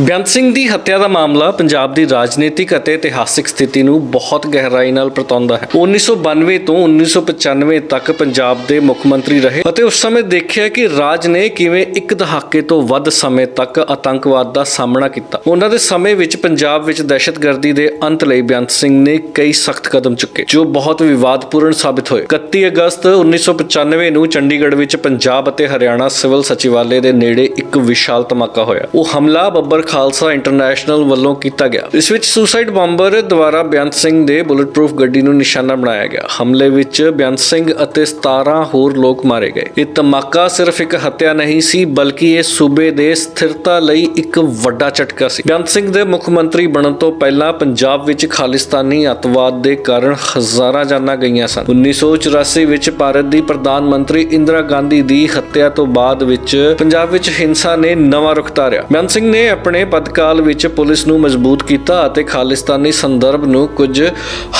ਬੇਅੰਤ ਸਿੰਘ ਦੀ ਹੱਤਿਆ ਦਾ ਮਾਮਲਾ ਪੰਜਾਬ ਦੀ ਰਾਜਨੀਤਿਕ ਅਤੇ ਇਤਿਹਾਸਿਕ ਸਥਿਤੀ ਨੂੰ ਬਹੁਤ ਗਹਿਰਾਈ ਨਾਲ ਪ੍ਰਤੌਂਦਾ ਹੈ। 1992 ਤੋਂ 1995 ਤੱਕ ਪੰਜਾਬ ਦੇ ਮੁੱਖ ਮੰਤਰੀ ਰਹੇ ਅਤੇ ਉਸ ਸਮੇਂ ਦੇਖਿਆ ਕਿ ਰਾਜ ਨੇ ਕਿਵੇਂ ਇੱਕ ਦਹਾਕੇ ਤੋਂ ਵੱਧ ਸਮੇਂ ਤੱਕ ਆਤੰਕਵਾਦ ਦਾ ਸਾਹਮਣਾ ਕੀਤਾ। ਉਹਨਾਂ ਦੇ ਸਮੇਂ ਵਿੱਚ ਪੰਜਾਬ ਵਿੱਚ ਦਹਿਸ਼ਤਗਰਦੀ ਦੇ ਅੰਤ ਲਈ ਬੇਅੰਤ ਸਿੰਘ ਨੇ ਕਈ ਸਖਤ ਕਦਮ ਚੁੱਕੇ, ਜੋ ਬਹੁਤ ਵਿਵਾਦਪੂਰਨ ਸਾਬਿਤ ਹੋਏ। 31 ਅਗਸਤ 1995 ਨੂੰ ਚੰਡੀਗੜ੍ਹ ਵਿੱਚ ਪੰਜਾਬ ਅਤੇ ਹਰਿਆਣਾ ਸਿਵਲ ਸਚਿਵਾਲੇ ਦੇ ਨੇੜੇ ਇੱਕ ਵਿਸ਼ਾਲ ਧਮਾਕਾ ਹੋਇਆ। ਉਹ ਹਮਲਾ, ਬੱਬਰ ਖਾਲਸਾ ਇੰਟਰਨੈਸ਼ਨਲ ਵੱਲੋਂ ਕੀਤਾ ਗਿਆ। ਇਸ ਵਿੱਚ ਸੁਸਾਈਡ ਬੰਬਰ ਦੁਆਰਾ ਬੇਅੰਤ ਸਿੰਘ ਦੇ ਬੁਲੇਟਪ੍ਰੂਫ ਗੱਡੀ ਨੂੰ ਨਿਸ਼ਾਨਾ ਬਣਾਇਆ ਗਿਆ। ਹਮਲੇ ਵਿੱਚ ਬੇਅੰਤ ਸਿੰਘ ਅਤੇ 17 ਹੋਰ ਲੋਕ ਮਾਰੇ ਗਏ। ਇਹ ਧਮਾਕਾ ਸਿਰਫ ਇੱਕ ਹੱਤਿਆ ਨਹੀਂ ਸੀ, ਬਲਕਿ ਇਹ ਸੂਬੇ ਦੇ ਸਥਿਰਤਾ ਲਈ ਇੱਕ ਵੱਡਾ ਝਟਕਾ ਸੀ। ਬੇਅੰਤ ਸਿੰਘ ਦੇ ਮੁੱਖ ਮੰਤਰੀ ਬਣਨ ਤੋਂ ਪਹਿਲਾਂ ਪੰਜਾਬ ਵਿੱਚ ਖਾਲਿਸਤਾਨੀ ਅੱਤਵਾਦ ਦੇ ਕਾਰਨ ਹਜ਼ਾਰਾਂ ਜਾਨਾਂ ਗਈਆਂ ਸਨ। 1984 ਵਿੱਚ ਭਾਰਤ ਦੀ ਪ੍ਰਧਾਨ ਮੰਤਰੀ ਇੰਦਰਾ ਗਾਂਧੀ ਦੀ ਹੱਤਿਆ ਤੋਂ ਬਾਅਦ ਵਿੱਚ ਪੰਜਾਬ ਵਿੱਚ ਹਿੰਸਾ ਨੇ ਨਵਾਂ ਰੁਖ ਧਾਰਿਆ ਬੇਅੰਤ ਸਿੰਘ ਨੇ ਆਪਣੇ ਪਦਕਾਲ ਵਿੱਚ ਪੁਲਿਸ ਨੂੰ ਮਜ਼ਬੂਤ ਕੀਤਾ ਅਤੇ ਖਾਲਿਸਤਾਨੀ ਸੰਦਰਭ ਨੂੰ ਕੁਝ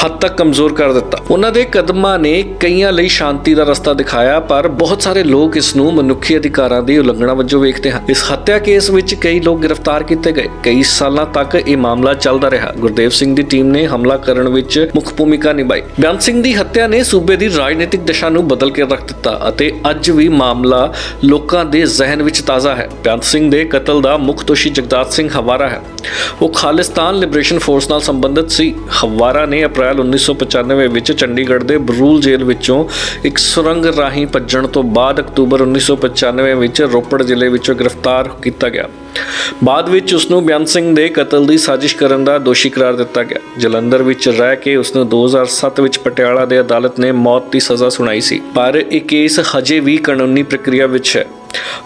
ਹੱਦ ਤੱਕ ਕਮਜ਼ੋਰ ਕਰ ਦਿੱਤਾ। ਉਹਨਾਂ ਦੇ ਕਦਮਾਂ ਨੇ ਕਈਆਂ ਲਈ ਸ਼ਾਂਤੀ ਦਾ ਰਸਤਾ ਦਿਖਾਇਆ, ਪਰ ਬਹੁਤ ਸਾਰੇ ਲੋਕ ਇਸ ਨੂੰ ਮਨੁੱਖੀ ਅਧਿਕਾਰਾਂ ਦੀ ਉਲੰਘਣਾ ਵਜੋਂ ਵੇਖਦੇ ਹਨ। ਇਸ ਹੱਤਿਆ ਕੇਸ ਵਿੱਚ ਕਈ ਲੋਕ ਗ੍ਰਿਫਤਾਰ ਕੀਤੇ ਗਏ। ਕਈ ਸਾਲਾਂ ਤੱਕ ਇਹ ਮਾਮਲਾ ਚੱਲਦਾ ਰਿਹਾ। ਗੁਰਦੇਵ ਸਿੰਘ ਦੀ ਟੀਮ ਨੇ ਹਮਲਾ ਕਰਨ ਵਿੱਚ ਮੁੱਖ ਭੂਮਿਕਾ ਨਿਭਾਈ। ਬੇਅੰਤ ਸਿੰਘ ਦੀ ਹੱਤਿਆ ਨੇ ਸੂਬੇ ਦੀ ਰਾਜਨੀਤਿਕ ਦਿਸ਼ਾ ਨੂੰ ਬਦਲ ਕੇ ਰੱਖ ਦਿੱਤਾ ਅਤੇ ਅੱਜ ਵੀ ਮਾਮਲਾ ਲੋਕਾਂ ਦੇ ਜ਼ਿਹਨ ਵਿੱਚ ਤਾਜ਼ਾ ਹੈ। ਬੇਅੰਤ ਸਿੰਘ ਦੇ ਕਤਲ ਦਾ ਮੁੱਖ ਦੋਸ਼ੀ ਜਗਦਾਤ ਸਿੰਘ ਹਵਾਰਾ ਹੈ। ਉਹ ਖਾਲਿਸਤਾਨ ਲਿਬਰੇਸ਼ਨ ਫੋਰਸ ਨਾਲ ਸੰਬੰਧਿਤ ਸੀ। ਹਵਾਰਾ ਨੇ ਅਪ੍ਰੈਲ 1995 ਵਿੱਚ ਚੰਡੀਗੜ੍ਹ ਦੇ ਬਰੂਲ ਜੇਲ੍ਹ ਵਿੱਚੋਂ ਇੱਕ ਸੁਰੰਗ ਰਾਹੀਂ ਭੱਜਣ ਤੋਂ ਬਾਅਦ ਅਕਤੂਬਰ 1995 ਵਿੱਚ ਰੋਪੜ ਜ਼ਿਲ੍ਹੇ ਵਿੱਚੋਂ ਗ੍ਰਿਫਤਾਰ ਕੀਤਾ ਗਿਆ। ਬਾਅਦ ਵਿੱਚ ਉਸ ਨੂੰ ਬੇਅੰਤ ਸਿੰਘ ਦੇ ਕਤਲ ਦੀ ਸਾਜ਼ਿਸ਼ ਕਰਨ ਦਾ ਦੋਸ਼ੀ ਕਰਾਰ ਦਿੱਤਾ ਗਿਆ। ਜਲੰਧਰ ਵਿੱਚ ਰਹਿ ਕੇ ਉਸ ਨੂੰ 2007 ਵਿੱਚ ਪਟਿਆਲਾ ਦੇ ਅਦਾਲਤ ਨੇ ਮੌਤ ਦੀ ਸਜ਼ਾ ਸੁਣਾਈ ਸੀ। ਪਰ ਇਹ ਕੇਸ ਹਜੇ ਵੀ ਕਾਨੂੰਨੀ ਪ੍ਰਕਿਰਿਆ ਵਿੱਚ ਹੈ।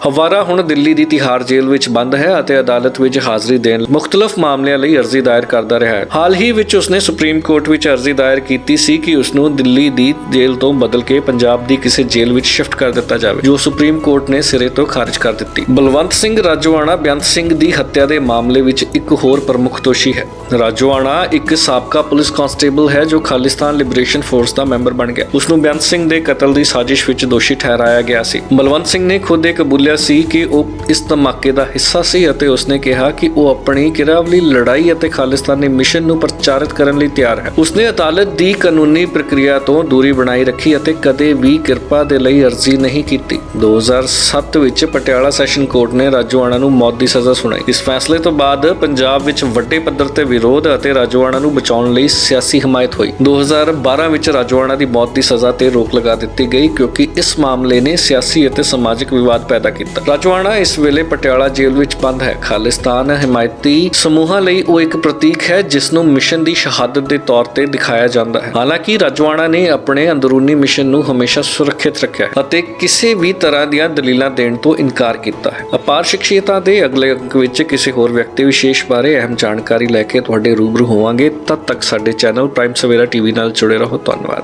ਹਵਾਰਾ ਹੁਣ ਦਿੱਲੀ ਦੀ ਤਿਹਾਰ ਜੇਲ੍ਹ ਵਿੱਚ ਬੰਦ ਹੈ ਅਤੇ ਅਦਾਲਤ ਵਿੱਚ ਹਾਜ਼ਰੀ ਦੇਣ ਮੁxtਲਫ ਮਾਮਲਿਆਂ ਲਈ ਅਰਜ਼ੀ ਦਾਇਰ ਕਰਦਾ ਰਿਹਾ ਹੈ। ਹਾਲ ਹੀ ਵਿੱਚ ਉਸਨੇ ਸੁਪਰੀਮ ਕੋਰਟ ਵਿੱਚ ਅਰਜ਼ੀ ਦਾਇਰ ਕੀਤੀ ਸੀ ਕਿ ਉਸ ਨੂੰ ਦਿੱਲੀ ਦੀ ਜੇਲ੍ਹ ਤੋਂ ਬਦਲ ਕੇ ਪੰਜਾਬ ਦੀ ਕਿਸੇ ਜੇਲ੍ਹ ਵਿੱਚ ਸ਼ਿਫਟ ਕਰ ਦਿੱਤਾ ਜਾਵੇ, ਜੋ ਸੁਪਰੀਮ ਕੋਰਟ ਨੇ ਸਿਰੇ ਤੋਂ ਖਾਰਜ ਕਰ ਦਿੱਤੀ। ਬਲਵੰਤ ਸਿੰਘ ਰਾਜੋਆਣਾ ਬੇਅੰਤ ਸਿੰਘ ਦੀ ਹੱਤਿਆ ਦੇ ਮਾਮਲੇ ਵਿੱਚ ਇੱਕ ਹੋਰ ਪ੍ਰਮੁੱਖ ਦੋਸ਼ੀ ਹੈ। ਰਾਜੋਆਣਾ ਇੱਕ ਸਾਬਕਾ ਪੁਲਿਸ ਕਾਂਸਟੇਬਲ ਹੈ ਜੋ ਖਾਲਿਸਤਾਨ ਲਿਬਰੇਸ਼ਨ ਫੋਰਸ ਦਾ ਮੈਂਬਰ ਬਣ ਗਿਆ। ਉਸ ਨੂੰ ਬੇਅੰਤ ਸਿੰਘ ਦੇ ਕਤਲ ਦੀ ਸਾਜ਼ਿਸ਼ ਵਿੱਚ ਦੋਸ਼ੀ ਠਹਿਰਾਇਆ ਗਿਆ ਸੀ। ਬਲਵੰਤ ਸਿੰਘ ਨੇ ਖੁਦ ਇੱਕ ਕਬੂਲਿਆ ਸੀ ਕਿ ਉਹ ਇਸ ਧਮਾਕੇ ਦਾ ਹਿੱਸਾ ਸੀ ਅਤੇ ਉਸਨੇ ਕਿਹਾ ਕਿ ਉਹ ਆਪਣੀ ਕਿਰਾਵਲੀ ਲੜਾਈ ਅਤੇ ਖਾਲਿਸਤਾਨੀ ਮਿਸ਼ਨ ਨੂੰ ਪ੍ਰਚਾਰਿਤ ਕਰਨ ਲਈ ਤਿਆਰ ਹੈ। ਉਸਨੇ ਅਦਾਲਤ ਦੀ ਕਾਨੂੰਨੀ ਪ੍ਰਕਿਰਿਆ ਤੋਂ ਦੂਰੀ ਬਣਾਈ ਰੱਖੀ ਅਤੇ ਕਦੇ ਵੀ ਕਿਰਪਾ ਦੇ ਲਈ ਅਰਜ਼ੀ ਨਹੀਂ ਕੀਤੀ। 2007 ਵਿੱਚ ਪਟਿਆਲਾ ਸੈਸ਼ਨ ਕੋਰਟ ਨੇ ਰਾਜੋਆਣਾ ਨੂੰ ਮੌਤ ਦੀ ਸਜ਼ਾ ਸੁਣਾਈ। ਇਸ ਫੈਸਲੇ ਤੋਂ ਬਾਅਦ ਪੰਜਾਬ ਵਿੱਚ ਵੱਡੇ ਪੱਧਰ ਤੇ ਵਿਰੋਧ ਅਤੇ ਰਾਜੋਆਣਾ ਨੂੰ ਬਚਾਉਣ ਲਈ ਸਿਆਸੀ ਹਮਾਇਤ ਹੋਈ। 2012 ਵਿੱਚ ਰਾਜੋਆਣਾ ਦੀ ਮੌਤ ਦੀ ਸਜ਼ਾ ਤੇ ਰੋਕ ਲਗਾ ਦਿੱਤੀ ਗਈ ਕਿਉਂਕਿ ਇਸ ਮਾਮਲੇ ਨੇ ਸਿਆਸੀ ਅਤੇ ਸਮਾਜਿਕ ਵਿਵਾਦ ਪੈਦਾ ਕੀਤਾ। ਰਾਜੋਆਣਾ ਇਸ ਵੇਲੇ ਪਟਿਆਲਾ ਜੇਲ੍ਹ ਵਿੱਚ ਬੰਦ ਹੈ। ਖਾਲਿਸਤਾਨ ਹਮਾਇਤੀ ਸਮੂਹਾਂ ਲਈ ਉਹ ਇੱਕ ਪ੍ਰਤੀਕ ਹੈ ਜਿਸ ਨੂੰ ਮਿਸ਼ਨ ਦੀ ਸ਼ਹਾਦਤ ਦੇ ਤੌਰ ਤੇ ਦਿਖਾਇਆ ਜਾਂਦਾ ਹੈ। ਹਾਲਾਂਕਿ ਰਾਜੋਆਣਾ ਨੇ ਆਪਣੇ ਅੰਦਰੂਨੀ ਮਿਸ਼ਨ ਨੂੰ ਹਮੇਸ਼ਾ ਸੁਰੱਖਿਅਤ ਰੱਖਿਆ ਅਤੇ ਕਿਸੇ ਵੀ ਤਰ੍ਹਾਂ ਦੀਆਂ ਦਲੀਲਾਂ ਦੇਣ ਤੋਂ ਇਨਕਾਰ ਕੀਤਾ ਹੈ। ਅਪਾਰ ਸ਼ਖਸੀਅਤਾਂ ਦੇ ਅਗਲੇ ਅੰਕ ਵਿੱਚ ਕਿਸੇ ਹੋਰ ਵਿਅਕਤੀ ਵਿਸ਼ੇਸ਼ ਬਾਰੇ ਅਹਿਮ ਜਾਣਕਾਰੀ ਲੈ ਕੇ ਤੁਹਾਡੇ ਰੂਬਰੂ ਹੋਵਾਂਗੇ। ਤਦ ਤੱਕ ਸਾਡੇ ਚੈਨਲ ਪ੍ਰਾਈਮ ਸਵੇਰਾ ਟੀਵੀ ਨਾਲ ਜੁੜੇ ਰਹੋ। ਧੰਨਵਾਦ।